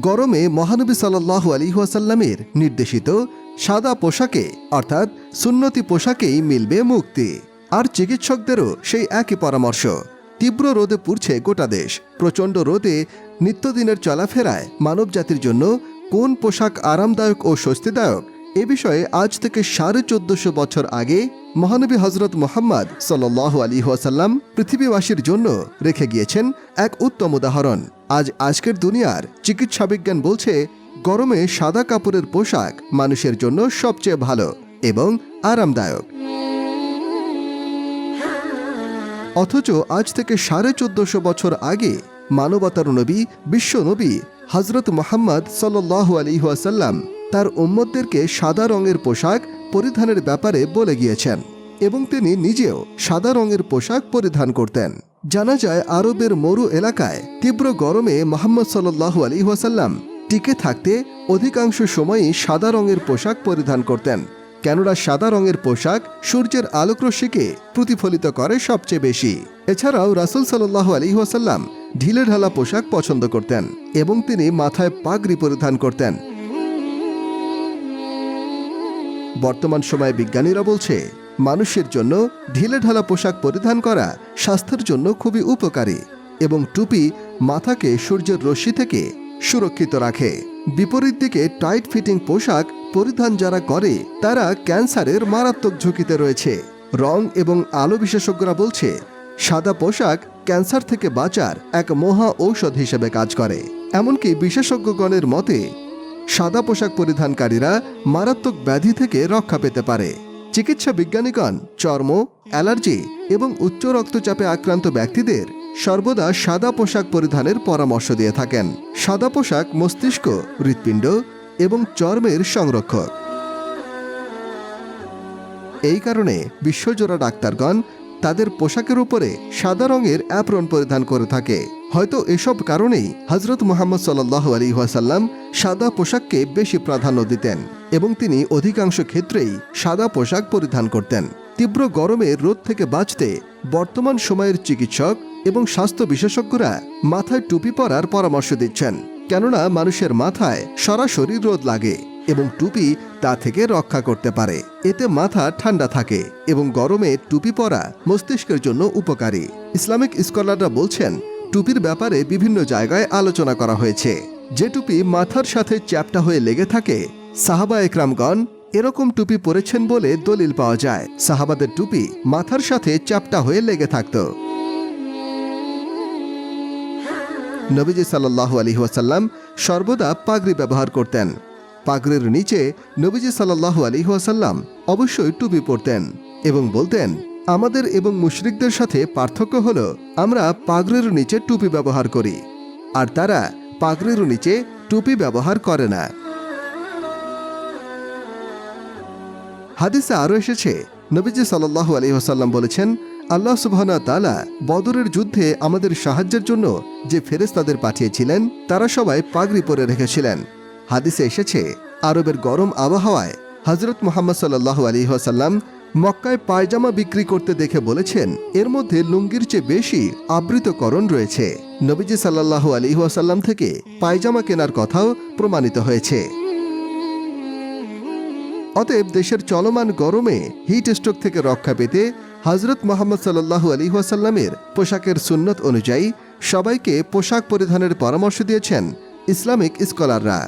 গরমে মহানবী সাল্লাল্লাহু আলী ওয়াসাল্লামের নির্দেশিত সাদা পোশাকে, অর্থাৎ সুন্নতি পোশাকেই মিলবে মুক্তি। আর চিকিৎসকদেরও সেই একই পরামর্শ। তীব্র রোদে পুড়ছে গোটা দেশ। প্রচণ্ড রোদে নিত্যদিনের চলাফেরায় মানবজাতির জন্য কোন পোশাক আরামদায়ক ও স্বস্তিদায়ক? এ বিষয়ে আজ থেকে সাড়ে চোদ্দশো বছর আগে মহানবী হজরত মোহাম্মদ সাল্লাহ আলী ওয়াসাল্লাম পৃথিবীবাসীর জন্য রেখে গিয়েছেন এক উত্তম উদাহরণ। আজ আজকের দুনিয়ার চিকিৎসা বিজ্ঞান বলছে, গরমে সাদা কাপড়ের পোশাক মানুষের জন্য সবচেয়ে ভালো এবং আরামদায়ক। অথচ আজ থেকে সাড়ে চোদ্দশো বছর আগে মানবতার নবী, বিশ্ব নবী হজরত মোহাম্মদ সাল্লাহ আলী ওয়াসাল্লাম তার উম্মতদেরকে সাদা রঙের পোশাক পরিধানের ব্যাপারে বলে গিয়েছেন এবং তিনি নিজেও সাদা রঙের পোশাক পরিধান করতেন। জানা যায় আরবের মরু এলাকায় তীব্র গরমে মোহাম্মদ সাল্লাহু আলী ওয়াসাল্লাম টিকে থাকতে অধিকাংশ সময়ই সাদা রঙের পোশাক পরিধান করতেন। কেননা সাদা রঙের পোশাক সূর্যের আলোকরশ্মিকে প্রতিফলিত করে সবচেয়ে বেশি। এছাড়াও রাসুল সাল্লাহ আলী ওয়াসাল্লাম ঢিলে ঢালা পোশাক পছন্দ করতেন এবং তিনি মাথায় পাগড়ি পরিধান করতেন। বর্তমান সময়ে বিজ্ঞানীরা বলছে মানুষের জন্য ঢিলে ঢালা পোশাক পরিধান করা স্বাস্থ্যের জন্য খুবই উপকারী এবং টুপি মাথাকে সূর্যের রশ্মি থেকে সুরক্ষিত রাখে। বিপরীত দিকে টাইট ফিটিং পোশাক পরিধান যারা করে, তারা ক্যান্সারের মারাত্মক ঝুঁকিতে রয়েছে। রং এবং আলো বিশেষজ্ঞরা বলছে, সাদা পোশাক ক্যান্সার থেকে বাঁচার এক মহা ঔষধ হিসেবে কাজ করে। এমনকি বিশেষজ্ঞগণের মতে, সাদা পোশাক পরিধানকারীরা মারাত্মক ব্যাধি থেকে রক্ষা পেতে পারে। চিকিৎসা বিজ্ঞানীগণ, চর্ম, অ্যালার্জি এবং উচ্চ রক্তচাপে আক্রান্ত ব্যক্তিদের সর্বদা সাদা পোশাক পরিধানের পরামর্শ দিয়ে থাকেন। সাদা পোশাক মস্তিষ্ক, হৃৎপিণ্ড এবং চর্মের সংরক্ষক। এই কারণে বিশ্বজোড়া ডাক্তারগণ তাদের পোশাকের উপরে সাদা রঙের অ্যাপ্রন পরিধান করে থাকে। হয়তো এসব কারণেই হজরত মোহাম্মদ সাল্লাহ আলী ওয়াসাল্লাম সাদা পোশাককে বেশি প্রাধান্য দিতেন। এবং তিনি অধিকাংশ ক্ষেত্রেই সাদা পোশাক পরিধান করতেন। তীব্র গরমে রোদ থেকে বাঁচতে বর্তমান সময়ের চিকিৎসক এবং স্বাস্থ্য বিশেষজ্ঞরা মাথায় টুপি পরার পরামর্শ দিচ্ছেন, কেননা মানুষের মাথায় সরাসরি রোদ লাগে এবং টুপি তা থেকে রক্ষা করতে পারে। এতে মাথা ঠান্ডা থাকে এবং গরমে টুপি পরা মস্তিষ্কের জন্য উপকারী। ইসলামিক স্কলাররা বলছেন, টুপির ব্যাপারে বিভিন্ন জায়গায় আলোচনা করা হয়েছে। যে টুপি মাথার সাথে চ্যাপটা হয়ে লেগে থাকে সাহাবা একরামগণ এরকম টুপি পরেছেন বলে দলিল পাওয়া যায়। সাহাবাদের টুপি মাথার সাথে চ্যাপটা হয়ে লেগে থাকতো। নবীজি সাল্লাহ আলী ওয়াসাল্লাম সর্বদা পাগড়ি ব্যবহার করতেন। পাগড়ির নিচে নবীজি সাল্লাহ আলী ওয়াসাল্লাম অবশ্যই টুপি পরতেন এবং বলতেন, আমাদের এবং মুশরিকদের সাথে পার্থক্য হল, আমরা পাগড়ির নিচে টুপি ব্যবহার করি। আর তারা পাগড়ির নিচে টুপি ব্যবহার করে না। হাদিসে আরও এসেছে, নবীজি সাল্লাহ আলী ওসাল্লাম বলেছেন, আল্লাহ সুবহানা তালা বদরের যুদ্ধে আমাদের সাহায্যের জন্য যে ফেরেস্তাদের পাঠিয়েছিলেন, তারা সবাই পাগড়ি পরে রেখেছিলেন। হাদিসে এসেছে, আরবের গরম আবহাওয়ায় হজরত মোহাম্মদ সাল্লাহ আলী ওয়াসাল্লাম মক্কায় পায়জামা বিক্রি করতে দেখে বলেছেন, এর মধ্যে লুঙ্গির চেয়ে বেশি আবৃতকরণ রয়েছে। নবীজি সাল্লাহ আলী ওয়াসাল্লাম থেকে পায়জামা কেনার কথাও প্রমাণিত হয়েছে। অতএব দেশের চলমান গরমে হিট স্ট্রোক থেকে রক্ষা পেতে হজরত মোহাম্মদ সাল্লাহু আলী ওয়াসাল্লামের পোশাকের সুন্নত অনুযায়ী সবাইকে পোশাক পরিধানের পরামর্শ দিয়েছেন ইসলামিক স্কলাররা।